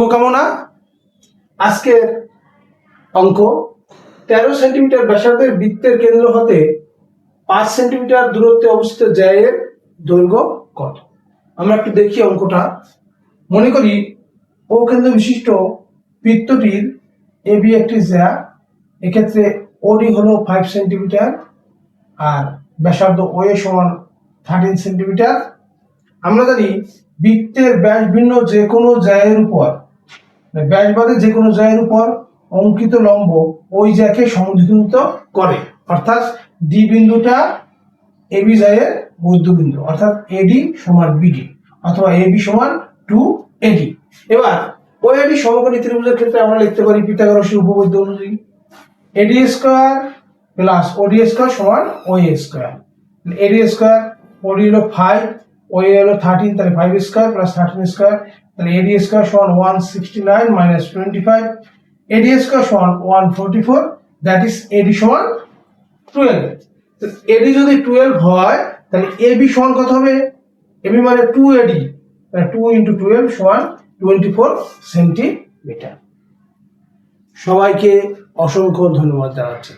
শুভকামনা। আজকের অঙ্ক, তেরো সেন্টিমিটার ব্যাসার্ধের বৃত্তের কেন্দ্র হতে পাঁচ সেন্টিমিটার দূরত্বে অবস্থিত জ্যায়ের দৈর্ঘ্য কত? আমরা একটু দেখি অঙ্কটা। মনে করি ও কেন্দ্র বিশিষ্ট বৃত্তটির এ, বি একটি জ্যা। এক্ষেত্রে ওডি হলো ফাইভ সেন্টিমিটার আর ব্যাসার্ধ ও এ সমান থার্টিন সেন্টিমিটার। আমরা জানি বৃত্তের ব্যাস ভিন্ন যে কোনো জায়ের উপর মানে ব্যাস বাদে যে কোনো জায়ের উপর অঙ্কিত লম্ব ওই জায়গাকে সমদ্বিখণ্ডিত করে। অর্থাৎ ডি বিন্দুটা এবি জায়ের মধ্যবিন্দু, অর্থাৎ এডি সমান বিডি অথবা এবি সমান টু এডি এবার ওই এডি সমকোণী ত্রিভুজের ক্ষেত্রে আমরা লিখতে পারি পিথাগোরাসের উপপাদ্য অনুযায়ী। AD square plus OD square সমান ও এ স্কোয়ার। এডি স্কোয়ার ওডি হলো ফাইভ ও এ হলো থার্টিন তাহলে five square plus thirteen square তাহলে এডি স্কোয়ার সমান one sixty nine minus twenty five AD square সমান one forty four that is AD সমান twelve এডি যদি টুয়েলভ হয়, তাহলে এবি সমান কত হবে? এবি মানে two AD two into twelve সমান টোয়েন্টি ফোর সেন্টিমিটার সবাইকে অসংখ্য ধন্যবাদ জানাচ্ছি।